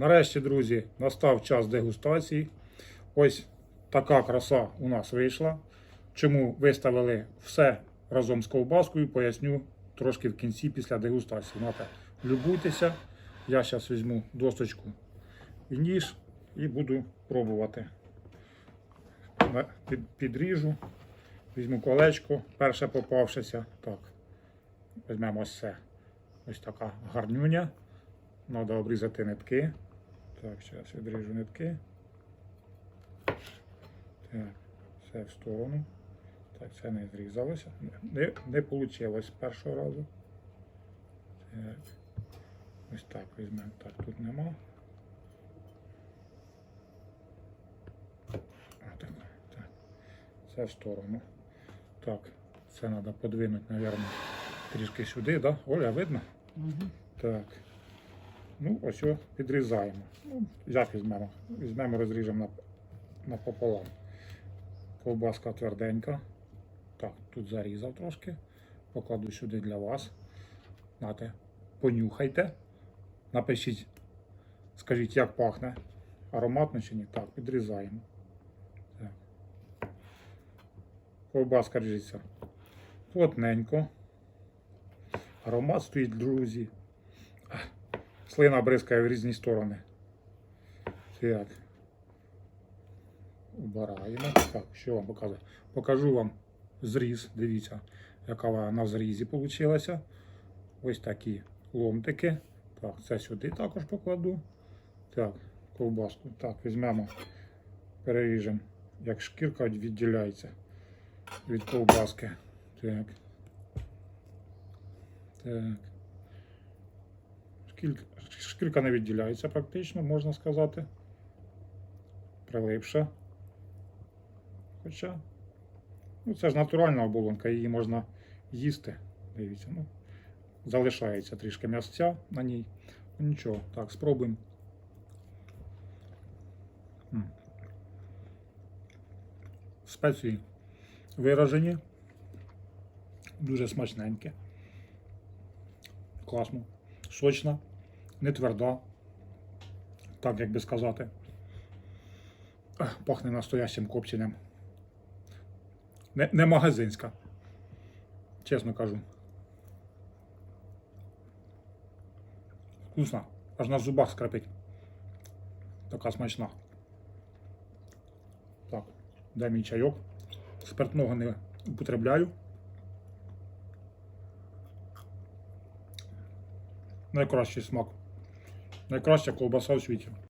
Нарешті, друзі, настав час дегустації. Ось така краса у нас вийшла. Чому виставили все разом з ковбаскою, поясню трошки в кінці після дегустації. Знаєте, любуйтеся. Я зараз візьму досточку і ніж і буду пробувати. Підріжу, візьму колечко, перше попавшеся. Так, візьмемо ось це. Ось така гарнюня. Треба обрізати нитки. Так, зараз відріжу нитки. Так, все в сторону. Так, це не зрізалося. Не, вийшло з першого разу. Так. Ось так візьмемо. Так, тут нема. А, так, так. Це в сторону. Так, це треба подвинути, мабуть, трішки сюди, да? Оля, видно? Так. Ну, ось його підрізаємо. Ну, як візьмемо? Візьмемо, розріжемо на, напополам. Ковбаска тверденька. Так, тут зарізав трошки. Покладу сюди для вас. Нате, понюхайте. Напишіть, скажіть, як пахне. Ароматно чи ні? Так, підрізаємо. Ковбаска ріжеться плотненько. Аромат стоїть, друзі. Слина бризкає в різні сторони. Так. Убираємо. Так, що вам показати? Покажу вам зріз. Дивіться, яка вона на зрізі вийшла. Ось такі ломтики. Так, це сюди також покладу. Так, ковбаску. Так, візьмемо, переріжемо, як шкірка відділяється від ковбаски. Так. Так. Шкірка не відділяється практично, можна сказати. Прилипша. Хоча, ну це ж натуральна оболонка, її можна їсти. Дивіться, ну, залишається трішки м'ясця на ній. Ну нічого, так, спробуємо. Спеції виражені. Дуже смачненьке. Класно. Сочна, не тверда. Так, як би сказати. Пахне настоящим копченням. Не, не магазинська. Чесно кажу. Вкусна. Аж на зубах скрипить. Така смачна. Так, дай мій чайок. Спиртного не употребляю. Найкращий смак. Найкраща ковбаса у світі.